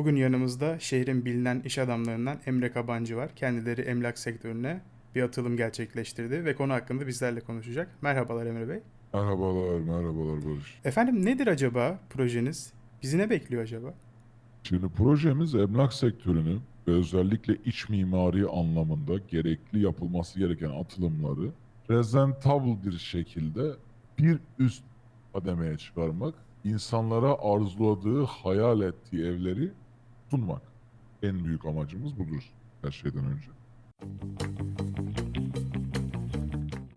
Bugün yanımızda şehrin bilinen iş adamlarından Emre Kabancı var. Kendileri emlak sektörüne bir atılım gerçekleştirdi ve konu hakkında bizlerle konuşacak. Merhabalar Emre Bey. Merhabalar, merhabalar Barış. Efendim nedir acaba projeniz? Bizi ne bekliyor acaba? Şimdi projemiz emlak sektörünü ve özellikle iç mimari anlamında gerekli yapılması gereken atılımları presentable bir şekilde bir üst kademeye çıkarmak, insanlara arzuladığı, hayal ettiği evleri sunmak. En büyük amacımız budur her şeyden önce.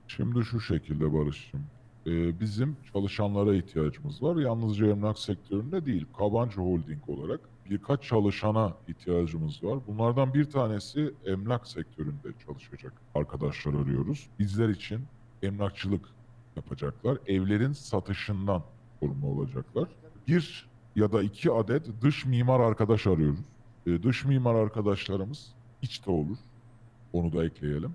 Şimdi şu şekilde Barış'cığım. Ee, bizim çalışanlara ihtiyacımız var. Yalnızca emlak sektöründe değil, Kabancı Holding olarak birkaç çalışana ihtiyacımız var. Bunlardan bir tanesi emlak sektöründe çalışacak arkadaşlar arıyoruz. Bizler için emlakçılık yapacaklar. Evlerin satışından sorumlu olacaklar. Bir ya da iki adet dış mimar arkadaş arıyoruz. Ee, dış mimar arkadaşlarımız içte olur. Onu da ekleyelim.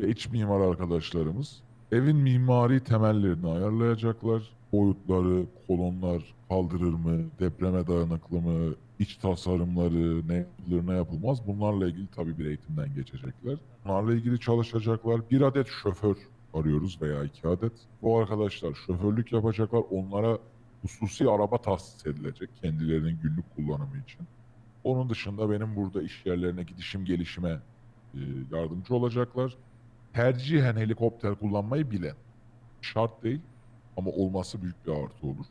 Ve iç mimar arkadaşlarımız Evin mimari temellerini ayarlayacaklar. Boyutları, kolonlar kaldırır mı, depreme dayanıklı mı, iç tasarımları ne yapılır ne yapılmaz bunlarla ilgili tabii bir eğitimden geçecekler. Bunlarla ilgili çalışacaklar. Bir adet şoför arıyoruz veya iki adet. Bu arkadaşlar şoförlük yapacaklar. Onlara hususi araba tahsis edilecek kendilerinin günlük kullanımı için. Onun dışında benim burada iş yerlerine gidişim gelişime e, yardımcı olacaklar tercihen helikopter kullanmayı bilen. Şart değil ama olması büyük bir artı olur.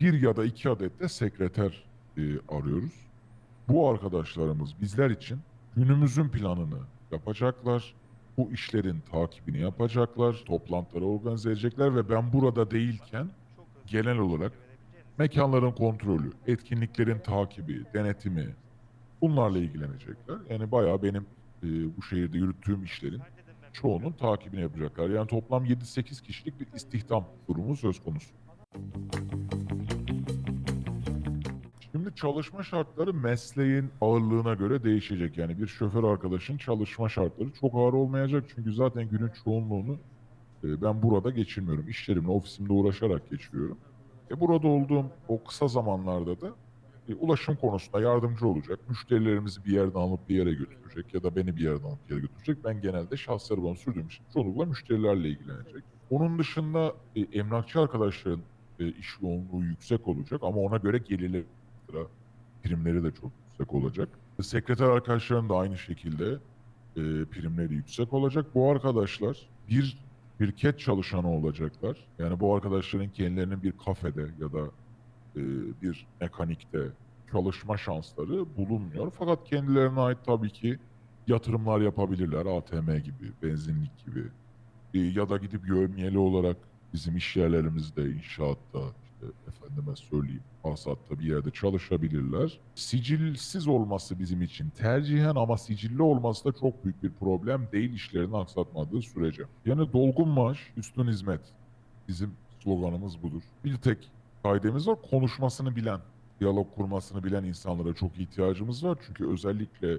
Bir ya da iki adet de sekreter e, arıyoruz. Bu arkadaşlarımız bizler için günümüzün planını yapacaklar. Bu işlerin takibini yapacaklar, toplantıları organize edecekler ve ben burada değilken genel olarak mekanların kontrolü, etkinliklerin takibi, denetimi bunlarla ilgilenecekler. Yani bayağı benim e, bu şehirde yürüttüğüm işlerin çoğunun takibini yapacaklar. Yani toplam 7-8 kişilik bir istihdam durumu söz konusu. Şimdi çalışma şartları mesleğin ağırlığına göre değişecek. Yani bir şoför arkadaşın çalışma şartları çok ağır olmayacak. Çünkü zaten günün çoğunluğunu e, ben burada geçirmiyorum. İşlerimle, ofisimde uğraşarak geçiriyorum. E burada olduğum o kısa zamanlarda da e, ulaşım konusunda yardımcı olacak. Müşterilerimizi bir yerden alıp bir yere götürecek ya da beni bir yerden alıp bir yere götürecek. Ben genelde şahsi arabamı sürdüğüm için çoğunlukla müşterilerle ilgilenecek. Onun dışında e, emlakçı arkadaşların e, iş yoğunluğu yüksek olacak ama ona göre gelirleri, primleri de çok yüksek olacak. Sekreter arkadaşların da aynı şekilde e, primleri yüksek olacak. Bu arkadaşlar bir şirket çalışanı olacaklar. Yani bu arkadaşların kendilerinin bir kafede ya da e, bir mekanikte çalışma şansları bulunmuyor. Fakat kendilerine ait tabii ki yatırımlar yapabilirler. ATM gibi, benzinlik gibi. E, ya da gidip yövmiyeli olarak bizim iş yerlerimizde, inşaatta, efendime söyleyeyim, hasatta bir yerde çalışabilirler. Sicilsiz olması bizim için tercihen ama sicilli olması da çok büyük bir problem değil işlerini aksatmadığı sürece. Yani dolgun maaş, üstün hizmet. Bizim sloganımız budur. Bir tek kaidemiz var. Konuşmasını bilen, diyalog kurmasını bilen insanlara çok ihtiyacımız var. Çünkü özellikle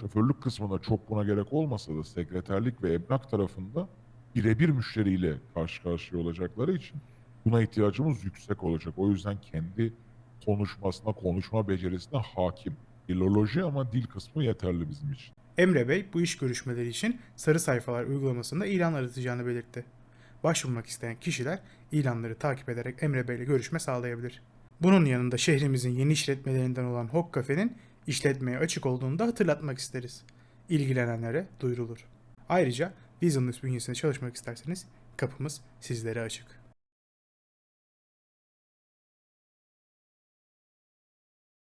şoförlük kısmında çok buna gerek olmasa da sekreterlik ve emlak tarafında birebir müşteriyle karşı karşıya olacakları için buna ihtiyacımız yüksek olacak. O yüzden kendi konuşmasına, konuşma becerisine hakim. Filoloji ama dil kısmı yeterli bizim için. Emre Bey bu iş görüşmeleri için Sarı Sayfalar uygulamasında ilan aratacağını belirtti. Başvurmak isteyen kişiler ilanları takip ederek Emre Bey ile görüşme sağlayabilir. Bunun yanında şehrimizin yeni işletmelerinden olan Hok Cafe'nin işletmeye açık olduğunu da hatırlatmak isteriz. İlgilenenlere duyurulur. Ayrıca Visionless bünyesinde çalışmak isterseniz kapımız sizlere açık.